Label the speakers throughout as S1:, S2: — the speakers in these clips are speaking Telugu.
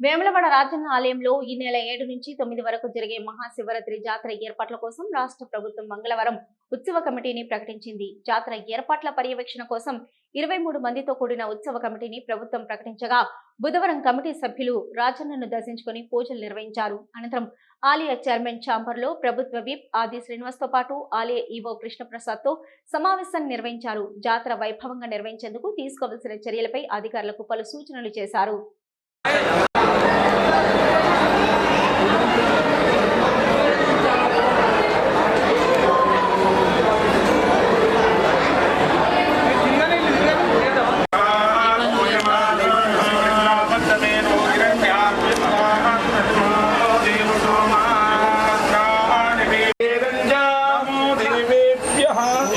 S1: వేములవాడ రాజన్న ఆలయంలో ఈ నెల ఏడు నుంచి తొమ్మిది వరకు జరిగే మహాశివరాత్రి జాతర ఏర్పాట్ల కోసం రాష్ట్ర ప్రభుత్వం మంగళవారం ఉత్సవ కమిటీని ప్రకటించింది. జాతర ఏర్పాట్ల పర్యవేక్షణ కోసం ఇరవై మూడు మందితో కూడిన ఉత్సవ కమిటీని ప్రభుత్వం ప్రకటించగా బుధవారం కమిటీ సభ్యులు రాజన్నను దర్శించుకుని పూజలు నిర్వహించారు. అనంతరం ఆలయ చైర్మన్ ఛాంబర్లో ప్రభుత్వ విప్ ఆది శ్రీనివాస్తో పాటు ఆలయ ఈవో కృష్ణప్రసాద్తో సమావేశాన్ని నిర్వహించారు. జాతర వైభవంగా నిర్వహించేందుకు తీసుకోవాల్సిన చర్యలపై అధికారులకు పలు సూచనలు చేశారు.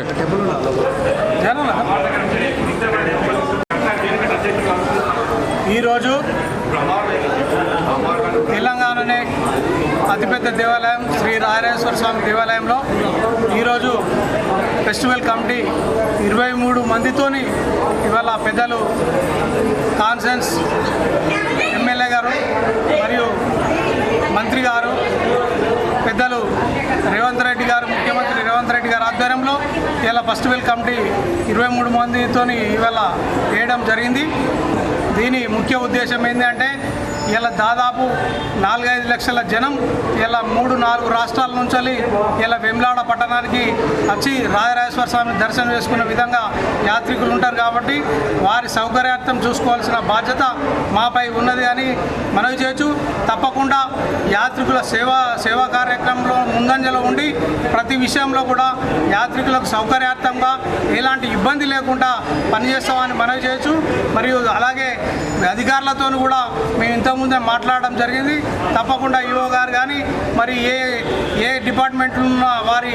S2: ఓకే.
S3: ఈరోజు తెలంగాణనే అతిపెద్ద దేవాలయం శ్రీ నారాయణేశ్వర స్వామి దేవాలయంలో ఈరోజు ఫెస్టివల్ కమిటీ ఇరవై మూడు మందితోని ఇవాళ పెద్దలు కాన్సెన్స్ ఎమ్మెల్యే గారు మరియు మంత్రి గారు పెద్దలు రేవంత్ రెడ్డి గారు ముఖ్యమంత్రి రేవంత్ రెడ్డి గారు ఆధ్వర్యంలో ఫస్ట్ విల్ కమిటీ ఇరవై మూడు మందితోని ఇవాళ వేయడం జరిగింది. దీని ముఖ్య ఉద్దేశం ఏంటంటే ఇలా దాదాపు నాలుగైదు లక్షల జనం ఇలా మూడు నాలుగు రాష్ట్రాల నుంచి ఇలా వెమ్లాడ పట్టణానికి వచ్చి రాజరాజేశ్వర స్వామి దర్శనం చేసుకునే విధంగా యాత్రికులు ఉంటారు కాబట్టి వారి సౌకర్యార్థం చూసుకోవాల్సిన బాధ్యత మాపై ఉన్నది అని మనవి చేయొచ్చు. తప్పకుండా యాత్రికుల సేవా సేవా కార్యక్రమంలో ముందంజలో ఉండి ప్రతి విషయంలో కూడా యాత్రికులకు సౌకర్యార్థంగా ఎలాంటి ఇబ్బంది లేకుండా పనిచేస్తామని మనవి చేయొచ్చు. మరియు అలాగే అధికారులతో కూడా మేము ఇంతకుముందే మాట్లాడడం జరిగింది. తప్పకుండా ఈఓ గారు కానీ మరి ఏ ఏ డిపార్ట్మెంట్లో ఉన్న వారి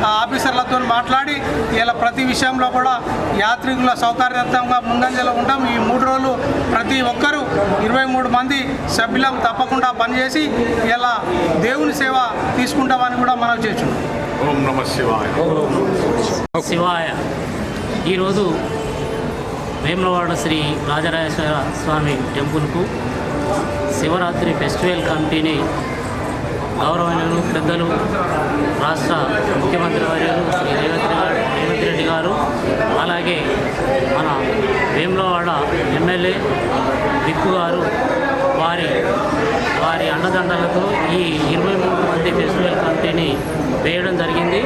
S3: ఆ, ఆఫీసర్లతో మాట్లాడి ఇలా ప్రతి విషయంలో కూడా యాత్రికుల సౌకర్యార్థంగా ముందంజలో ఉంటాం. ఈ మూడు రోజులు ప్రతి ఒక్కరూ ఇరవై మూడు మంది సభ్యులం తప్పకుండా పనిచేసి ఇలా దేవుని సేవ తీసుకుంటామని కూడా మనం
S2: నమ శివాయ.
S4: శివాయ. ఈరోజు వేములవాడ శ్రీ రాజరాజేశ్వర స్వామి టెంపుల్కు శివరాత్రి ఫెస్టివల్ కమిటీని గౌరవనీయులు పెద్దలు రాష్ట్ర ముఖ్యమంత్రి వర్యులు శ్రీ రేవంత్ రేవంత్ రెడ్డి గారు అలాగే మన వేములవాడ ఎమ్మెల్యే దిక్కు గారు వారి వారి అండదండలతో ఈ ఇరవై మూడు మంది ఫెస్టివల్ కమిటీని వేయడం జరిగింది.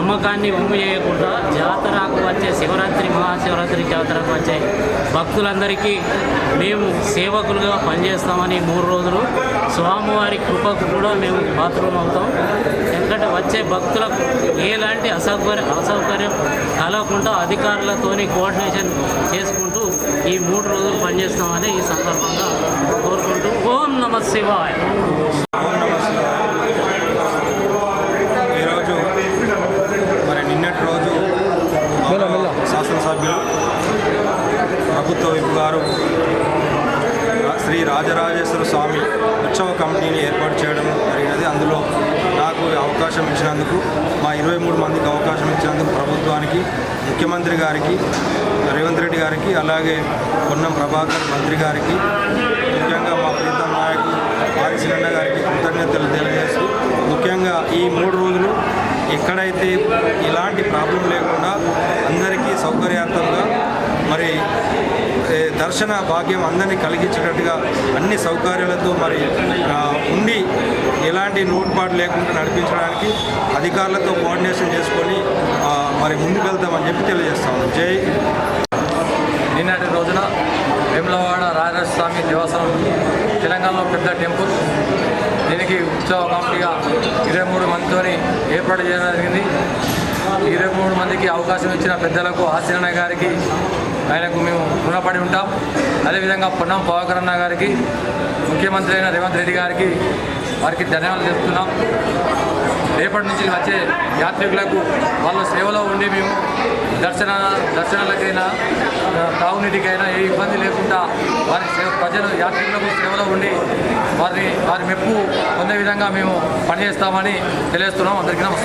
S4: నమ్మకాన్ని ఉమ్ము చేయకుండా జాతరకు వచ్చే శివరాత్రి మహాశివరాత్రి జాతరకు వచ్చే భక్తులందరికీ మేము సేవకులుగా పనిచేస్తామని మూడు రోజులు స్వామివారి కృపకు కూడా మేము బాత్రూమ్ అవుతాం. ఎందుకంటే వచ్చే భక్తులకు ఎలాంటి అసౌకర్యం అసౌకర్యం కలగకుండా అధికారులతోని కోఆర్డినేషన్ చేసుకుంటూ ఈ మూడు రోజులు పనిచేస్తామని ఈ సందర్భంగా కోరుకుంటూ ఓం నమ శివాయ
S5: ఈరోజు మరి నిన్నటి రోజు గౌరవ శాసనసభ్యులు ప్రభుత్వ విప్ గారు శ్రీ రాజరాజేశ్వర స్వామి ఉత్సవ కమిటీని ఏర్పాటు చేయడం జరిగినది. అందులో నాకు అవకాశం ఇచ్చినందుకు మా ఇరవై మూడు మందికి అవకాశం ఇచ్చినందుకు ప్రభుత్వానికి ముఖ్యమంత్రి గారికి రేవంత్ రెడ్డి గారికి అలాగే పొన్నం ప్రభాకర్ మంత్రి గారికి ముఖ్యంగా మా ప్రీతం నాయకులు ఆది గారికి కృతజ్ఞతలు తెలియజేస్తూ ముఖ్యంగా ఈ మూడు రోజులు ఎక్కడైతే ఇలాంటి ప్రాబ్లం లేకుండా అందరికీ సౌకర్యార్థంగా మరి దర్శన భాగ్యం అందరినీ కలిగించేటట్టుగా అన్ని సౌకర్యాలతో మరి ఉండి ఎలాంటి లోటుపాటు లేకుండా నడిపించడానికి అధికారులతో కోఆర్డినేషన్ చేసుకొని మరి ముందుకు వెళ్తామని చెప్పి తెలియజేస్తాము జై
S6: నిన్నటి రోజున వేములవాడ రాజరాజ స్వామి దేవస్థానం తెలంగాణలో పెద్ద టెంపుల్. దీనికి ఉత్సవ కమిటీగా ఇరవై మూడు మందితో ఏర్పాటు చేయడం జరిగింది. ఇరవై మూడు మందికి అవకాశం ఇచ్చిన పెద్దలకు ఆశీరణ గారికి ఆయనకు మేము రుణపడి ఉంటాం. అదేవిధంగా పొన్నం పవాకరణ గారికి ముఖ్యమంత్రి అయిన రేవంత్ రెడ్డి గారికి వారికి ధన్యవాదాలు చెప్తున్నాం రేపటి నుంచి వచ్చే యాత్రికులకు వాళ్ళ సేవలో ఉండి మేము దర్శన దర్శనాలకైనా తాగునీటికైనా ఏ ఇబ్బంది లేకుండా వారి సేవ ప్రజలు యాత్రికులకు సేవలో ఉండి వారిని వారి మెప్పు పొందే విధంగా మేము పనిచేస్తామని తెలియజేస్తున్నాం. అందరికీ నమస్కారం.